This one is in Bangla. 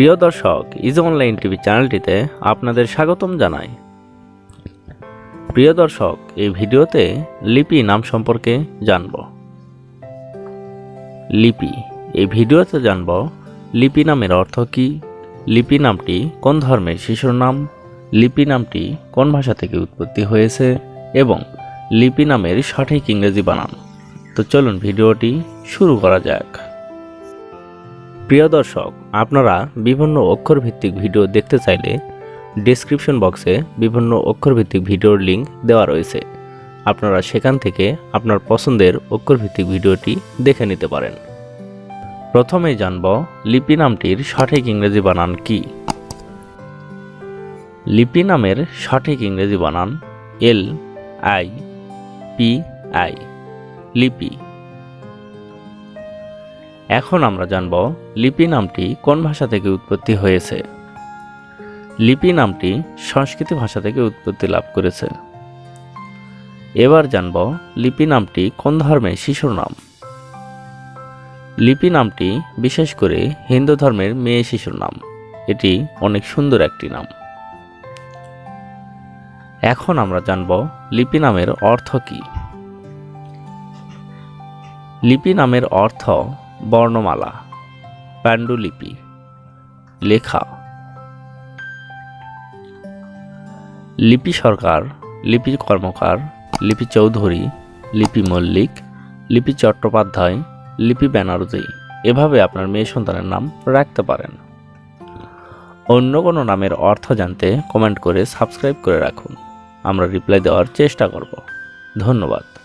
প্রিয় দর্শক, ইজ অনলাইন টিভি চ্যানেলটিতে আপনাদের স্বাগতম জানাই। প্রিয় দর্শক, এই ভিডিওতে লিপি নাম সম্পর্কে জানব। লিপি, এই ভিডিওতে জানব লিপি নামের অর্থ কী, লিপি নামটি কোন ধর্মের শিশুর নাম, লিপি নামটি কোন ভাষা থেকে উৎপত্তি হয়েছে, এবং লিপি নামের সঠিক ইংরেজি বানান। তো চলুন ভিডিওটি শুরু করা যাক। প্রিয় দর্শক, আপনারা বিভিন্ন অক্ষরভিত্তিক ভিডিও দেখতে চাইলে ডেসক্রিপশন বক্সে বিভিন্ন অক্ষরভিত্তিক ভিডিওর লিংক দেওয়া রয়েছে। আপনারা সেখান থেকে আপনার পছন্দের অক্ষরভিত্তিক ভিডিওটি দেখে নিতে পারেন। প্রথমেই জানব লিপি নামটির সঠিক ইংরেজি বানান কি। লিপি নামের সঠিক ইংরেজি বানান L I P I, Lipi. এখন আমরা জানব লিপি নামটি কোন ভাষা থেকে উৎপত্তি হয়েছে। লিপি নামটি সংস্কৃত ভাষা থেকে উৎপত্তি লাভ করেছে। এবার জানব লিপি নামটি কোন ধর্মের শিশুর নাম। লিপি নামটি বিশেষ করে হিন্দু ধর্মের মেয়ে শিশুর নাম। এটি অনেক সুন্দর একটি নাম। এখন আমরা জানব লিপি নামের অর্থ কী। লিপি নামের অর্থ বর্ণমালা পাণ্ডুলিপি লেখা। লিপি সরকার লিপি কর্মকার, লিপি চৌধুরী, লিপি মল্লিক, লিপি চট্টোপাধ্যায়, লিপি ব্যানার্জি, এভাবে আপনার মেয়ে সন্তানের নাম রাখতে পারেন। অন্য কোনো নামের অর্থ জানতে কমেন্ট করে সাবস্ক্রাইব করে রাখুন। আমরা রিপ্লাই দেওয়ার চেষ্টা করব। ধন্যবাদ।